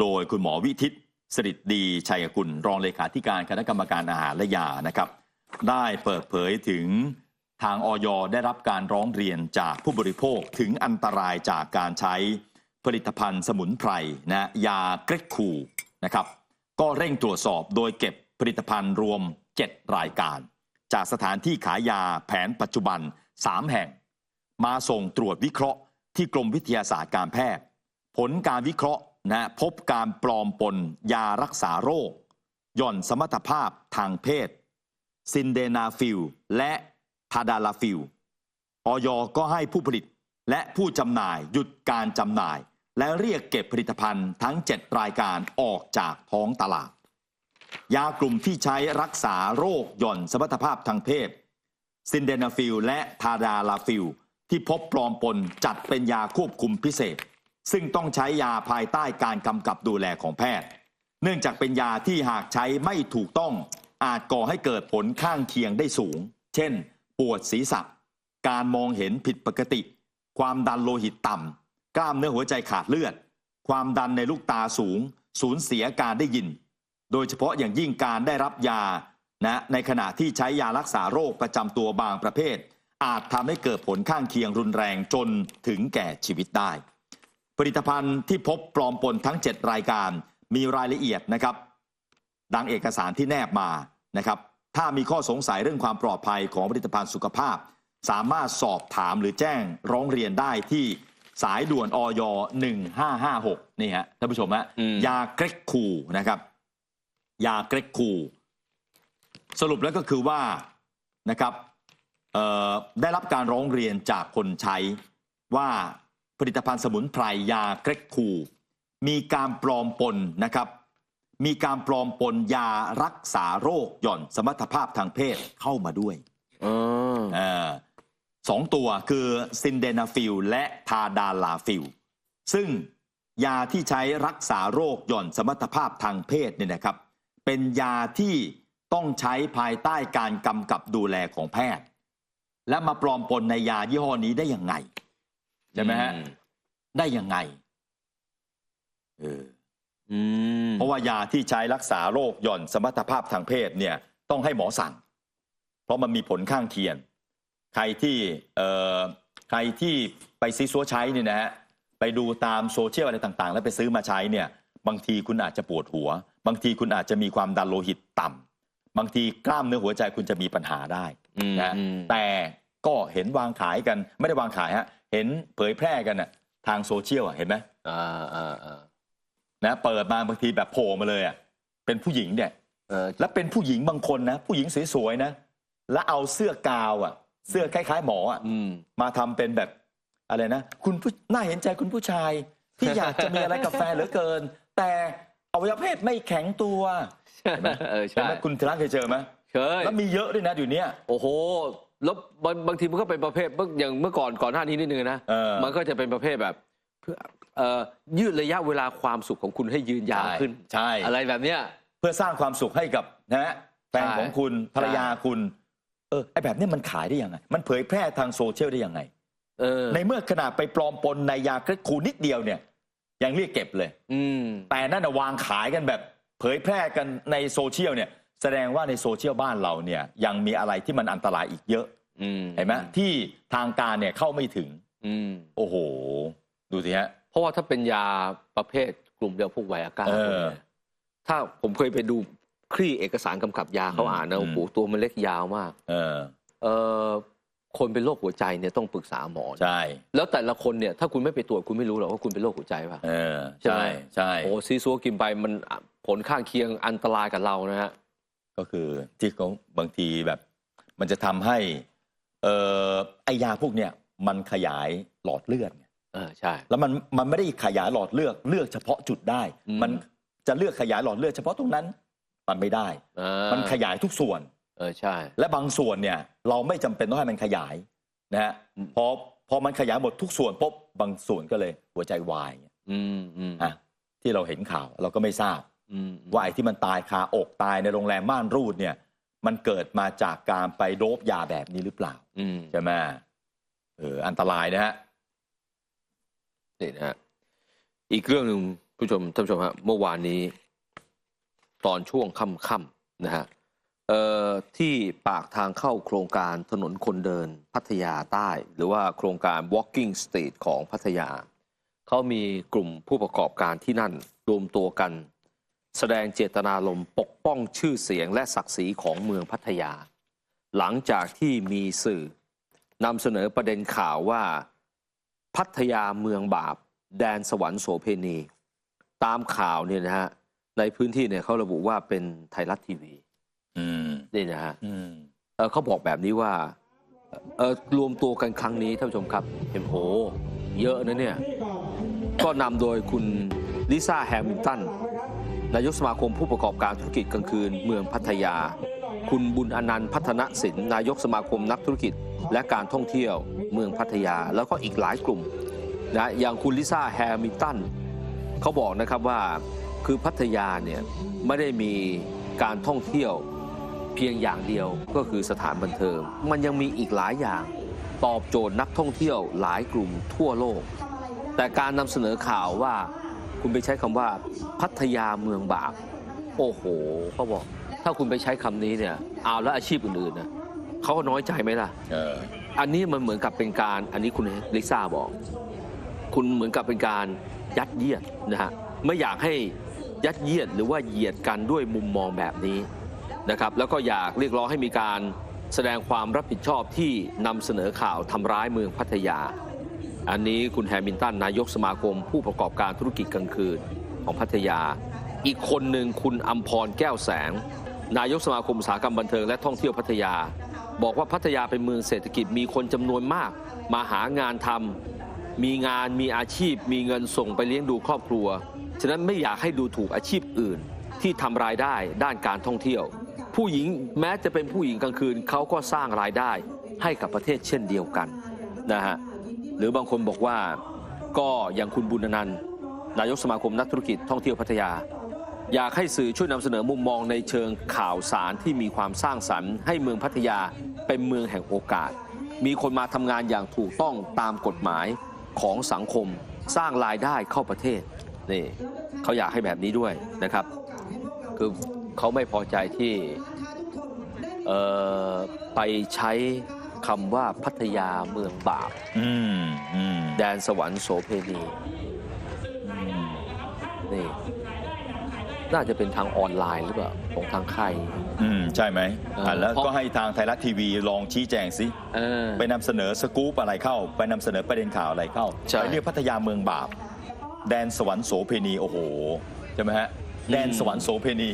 โดยคุณหมอวิทิตสริตดีชัยกุลรองเลขาธิการคณะกรรมการอาหารและยานะครับ ได้เปิดเผยถึงทางออยได้รับการร้องเรียนจากผู้บริโภคถึงอันตรายจากการใช้ผลิตภัณฑ์สมุนไพรนะยาเกรกคูนะครับก็เร่งตรวจสอบโดยเก็บผลิตภัณฑ์รวม 7 รายการ จากสถานที่ขายยาแผนปัจจุบัน 3 แห่ง มาส่งตรวจวิเคราะห์ที่กรมวิทยาศาสตร์การแพทย์ ผลการวิเคราะห์ นะพบการปลอมปนยารักษาโรค หย่อนสมรรถภาพทางเพศ ซินเดนาฟิล และทาดาลาฟิลออยก็ให้ผู้ผลิตและผู้จำหน่ายหยุดการจำหน่าย และเรียกเก็บผลิตภัณฑ์ทั้ง 7 รายการออกจากท้องตลาด ยากลุ่มที่ใช้รักษาโรคหย่อนสมรรถภาพทางเพศ ซินเดนาฟิล และทาดาลาฟิล ที่พบปลอมปนจัดเป็นยาควบคุมพิเศษ ซึ่งต้องใช้ยาภายใต้การกำกับดูแลของแพทย์ เนื่องจากเป็นยาที่หากใช้ไม่ถูกต้อง อาจก่อให้เกิดผลข้างเคียงได้สูง เช่น ปวดศีรษะ การมองเห็นผิดปกติ ความดันโลหิตต่ำ กล้ามเนื้อหัวใจขาดเลือด ความดันในลูกตาสูง สูญเสียการได้ยิน โดยเฉพาะอย่างยิ่งการได้รับยานะในขณะที่ใช้ยารักษาโรคประจำตัวบางประเภท อาจทำให้เกิดผลข้างเคียงรุนแรงจนถึงแก่ชีวิตได้ ผลิตภัณฑ์ที่พบปลอมปนทั้ง 7 รายการ มีรายละเอียดนะครับ ดังเอกสารที่แนบมานะครับ ถ้ามีข้อสงสัยเรื่องความปลอดภัยของผลิตภัณฑ์สุขภาพ สามารถสอบถามหรือแจ้งร้องเรียนได้ที่สายด่วนออย1556 นี่ฮะท่านผู้ชมฮะอืมยาเกรกคูนะครับ ยาเกรกคู สรุปแล้วก็คือว่านะครับเอ่อได้รับการร้องเรียนจากคนใช้ว่าผ ลิตภัณฑ์สมุนไพรยาเกรกคูมีการปลอมปนนะครับ มีการปลอมปนยารักษาโรคหย่อนสมรรถภาพทางเพศเข้ามาด้วยอ๋อเออสองตัวคือซินเดนาฟิลและทาดาลาฟิลซึ่งยาที่ใช้รักษาโรคหย่อนสมรรถภาพทางเพศเนี่ยนะครับ เป็นยาที่ต้องใช้ภายใต้การกำกับดูแลของแพทย์ และมาปลอมปนในยายี่ห้อนี้ได้ยังไง ใช่ไหมฮะอืมได้ยังไงเอออืมเพราะว่ายาที่ใช้รักษาโรคหย่อนสมรรถภาพทางเพศเนี่ย ต้องให้หมอสั่ง เพราะมันมีผลข้างเคียงใครที่เอ่อใครที่ไปซีซัวใช้เนี่ยนะฮะไปดูตามโซเชียลอะไรต่างๆ แล้วไปซื้อมาใช้เนี่ย บางทีคุณอาจจะปวดหัว บางทีคุณอาจจะมีความดันโลหิตต่ำบางทีกล้ามเนื้อหัวใจคุณจะมีปัญหาได้อืมนะอืม แต่ก็เห็นวางขายกันไม่ได้วางขายฮะ เห็นเผยแพร่กันน่ะทางโซเชียลอะเห็นไหมอ่าอ่าอ่านะเปิดมาบางทีแบบโผล่มาเลยอะเป็นผู้หญิงเนี่ยเออแล้วเป็นผู้หญิงบางคนนะผู้หญิงสวยๆนะแล้วเอาเสื้อกาวอะเสื้อคล้าย ๆ หมออะอืม มาทำเป็นแบบอะไรนะคุณผู้น่าเห็นใจคุณผู้ชาย ที่อยากจะมีอะไรกับแฟนเหลือเกิน แต่อวัยวะเพศไม่แข็งตัวเห็นไหมเออเห็นใช่ไหมคุณธนาเคยเจอไหมเคยแล้วมีเยอะด้วยนะอยู่เนี้ย โอ้โห แล้วบางบางทีมันก็เป็นประเภทเมื่ออย่างเมื่อก่อนก่อนหน้านี้นิดนึงนะ เออ มันก็จะเป็นประเภทแบบเพื่อเอ่อยืดระยะเวลาความสุขของคุณให้ยืนยาวขึ้น ใช่ อะไรแบบเนี้ย เพื่อสร้างความสุขให้กับนะฮะแฟนของคุณภรรยาคุณ เออไอแบบนี้มันขายได้ยังไง มันเผยแพร่ทางโซเชียลได้ยังไง เออในเมื่อขนาดไปปลอมปนในยาเกรกคูนิดเดียวเนี่ย ยังเรียกเก็บเลย อืม แต่นั่นนะวางขายกันแบบ เผยแพร่กันในโซเชียลเนี่ย แสดงว่าในโซเชียลบ้านเราเนี่ยยังมีอะไรที่มันอันตรายอีกเยอะอืมเห็นไหมที่ทางการเนี่ยเข้าไม่ถึง อืมโอ้โห ดูสิฮะ เพราะว่าถ้าเป็นยาประเภทกลุ่มเดียวพวกไวอาก้าเออพวกเนี้ยถ้าผมเคยไปดูคลี่เอกสารกำกับยาเขาอืมอ่านนะอืม โอ้โหตัวมันเล็กยาวมาก เออเออคนเป็นโรคหัวใจเนี่ยต้องปรึกษาหมอนะใช่แล้วแต่ละคนเนี่ยถ้าคุณไม่ไปตรวจคุณไม่รู้หรอกว่าคุณเป็นโรคหัวใจป่ะ เออใช่ใช่ไหมใช่โอ้ซีซัวกินไปมันผลข้างเคียงอันตรายกับเรานะฮะ ก็คือที่เขาบางทีแบบ มันจะทำให้เอ่อไอยาพวกเนี้ยมันขยายหลอดเลือดไงเออใช่ แล้วมันมันไม่ได้ขยายหลอดเลือดเลือกเฉพาะจุดได้ อืม มันจะเลือกขยายหลอดเลือดเฉพาะตรงนั้น มันไม่ได้ อ่ามันขยายทุกส่วน เออใช่ และบางส่วนเนี่ยเราไม่จำเป็นต้องให้มันขยายนะฮะอืม พอพอมันขยายหมดทุกส่วนปุ๊บบางส่วนก็เลยหัวใจวายอืมอืม อะที่เราเห็นข่าวเราก็ไม่ทราบอืม ว่าไอ้ที่มันตายคาอกตายในโรงแรมม่านรูดเนี่ย มันเกิดมาจากการไปโดบยาแบบนี้หรือเปล่าอืมใช่ไหมเอออันตรายนะฮะนี่นะฮะอีกเรื่องหนึ่งผู้ชมท่านผู้ชมฮะเมื่อวานนี้ ตอนช่วงค่ำๆนะฮะเอ่อที่ปากทางเข้าโครงการถนนคนเดินพัทยาใต้ หรือว่าโครงการ Walking Street ของพัทยา เขามีกลุ่มผู้ประกอบการที่นั่นรวมตัวกัน แสดงเจตนารมณ์ปกป้องชื่อเสียงและศักดิ์ศรีของเมืองพัทยา หลังจากที่มีสื่อนำเสนอประเด็นข่าวว่า พัทยาเมืองบาป แดนสวรรค์โสเพณี ตามข่าวเนี่ยนะฮะในพื้นที่เนี่ยเขาระบุว่าเป็นไทยรัฐทีวีอืมนี่นะฮะอืมเอ่อเขาบอกแบบนี้ว่าเอ่อรวมตัวกันครั้งนี้ท่านผู้ชมครับเห็นโห เยอะนะเนี่ย ก็นำโดยคุณลิซ่าแฮมิลตัน นายกสมาคมผู้ประกอบการธุรกิจกลางคืนเมืองพัทยา คุณบุญอนันต์พัฒนศิลป์นายกสมาคมนักธุรกิจ และการท่องเที่ยวเมืองพัทยา แล้วก็อีกหลายกลุ่มนะอย่างคุณลิซ่าแฮมิลตันเขาบอกนะครับว่าคือพัทยาเนี่ยไม่ได้มีการท่องเที่ยวเพียงอย่างเดียวก็คือสถานบันเทิง มันยังมีอีกหลายอย่าง ตอบโจทย์นักท่องเที่ยวหลายกลุ่มทั่วโลก แต่การนำเสนอข่าวว่า คุณไปใช้คำว่าพัทยาเมืองบาปโอ้โหเขาบอก ถ้าคุณไปใช้คำนี้เนี่ยเอาแล้วอาชีพอื่นๆนะเขาก็น้อยใจไหมล่ะเอออันนี้มันเหมือนกับเป็นการ อันนี้คุณลิซ่าบอก คุณเหมือนกับเป็นการยัดเยียดนะฮะไม่อยากให้ยัดเยียดหรือว่าเหยียดกันด้วยมุมมองแบบนี้นะครับ แล้วก็อยากเรียกร้องให้มีการแสดงความรับผิดชอบที่นำเสนอข่าวทำร้ายเมืองพัทยา อันนี้คุณแฮมิลตันนายกสมาคม ผู้ประกอบการธุรกิจกลางคืนของพัทยา อีกคนหนึ่งคุณอัมพรแก้วแสง นายกสมาคมอุตสาหกรรมบันเทิงและท่องเที่ยวพัทยา บอกว่าพัทยาเป็นเมืองเศรษฐกิจมีคนจำนวนมาก มาหางานทำมีงานมีอาชีพ มีเงินส่งไปเลี้ยงดูครอบครัว ฉะนั้นไม่อยากให้ดูถูกอาชีพอื่น ที่ทำรายได้ด้านการท่องเที่ยว ผู้หญิงแม้จะเป็นผู้หญิงกลางคืนเขาก็สร้างรายได้ให้กับประเทศเช่นเดียวกันนะฮะ หรือบางคนบอกว่าก็อย่างคุณบุญนันท์นายกสมาคมนักธุรกิจท่องเที่ยวพัทยา อยากให้สื่อช่วยนำเสนอมุมมองในเชิงข่าวสารที่มีความสร้างสรรค์ให้เมืองพัทยาเป็นเมืองแห่งโอกาส มีคนมาทำงานอย่างถูกต้องตามกฎหมายของสังคม สร้างรายได้เข้าประเทศนี่เขาอยากให้แบบนี้ด้วยนะครับ คือเขาไม่พอใจที่ไปใช้ คำว่าพัทยาเมืองบาปอืมอืมแดนสวรรค์โสเพณีนี่น่าจะเป็นทางออนไลน์หรือเปล่าของทางค่ายอืมใช่ไหมเอออะแล้วเพราะก็ให้ทางไทยรัฐทีวีลองชี้แจงสิเออไปนำเสนอสกู๊ปอะไรเข้า ไปนำเสนอประเด็นข่าวอะไรเข้าใช่ไปเรียกพัทยาเมืองบาป แดนสวรรค์โสเพณีโอ้โหใช่ไหมฮะแดนสวรรค์โสเพณี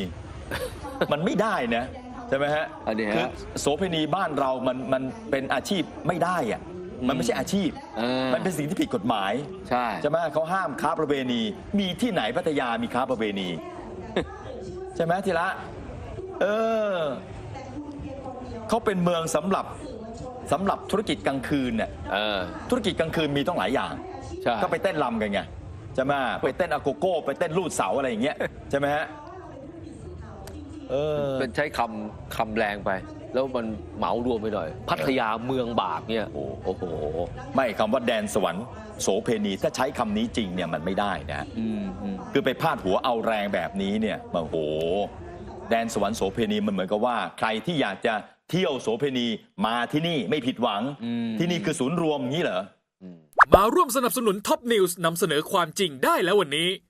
มันไม่ได้นะ ใช่ไหมฮะอันนี้ฮะคือโสเพณีบ้านเรามันมันเป็นอาชีพไม่ได้อะมันไม่ใช่อาชีพ เออมันเป็นสิ่งที่ผิดกฎหมายใช่ ใช่ไหมเขาห้ามค้าประเวณี มีที่ไหนพัทยามีค้าประเวณี ใช่ไหมทีละ เออเขาเป็นเมืองสำหรับสำหรับธุรกิจกลางคืนเนี่ย เออ ธุรกิจกลางคืนมีต้องหลายอย่าง ใช่ ก็ไปเต้นรำกันไงใช่ไหมไปเต้นอะโกโก้ ไปเต้นลูดเสาอะไรอย่างเงี้ยใช่ไหมฮะ เออ เป็นใช้คำคำแรงไป แล้วมันเหมารวมไปหน่อย พัทยาเมืองบาปเนี่ยโอ้โอ้โหไม่คำว่าแดนสวรรค์โสเพณีถ้าใช้คำนี้จริงเนี่ยมันไม่ได้นะอืมอืมคือไปพาดหัวเอาแรงแบบนี้เนี่ยโอ้โห แดนสวรรค์โสเพณีมันเหมือนกับว่า ใครที่อยากจะเที่ยวโสเพณีมาที่นี่ไม่ผิดหวัง ที่นี่คือศูนย์รวมอย่างนี้เหรอมาร่วมสนับสนุนท็อปนิวส์นำเสนอความจริงได้แล้ววันนี้เ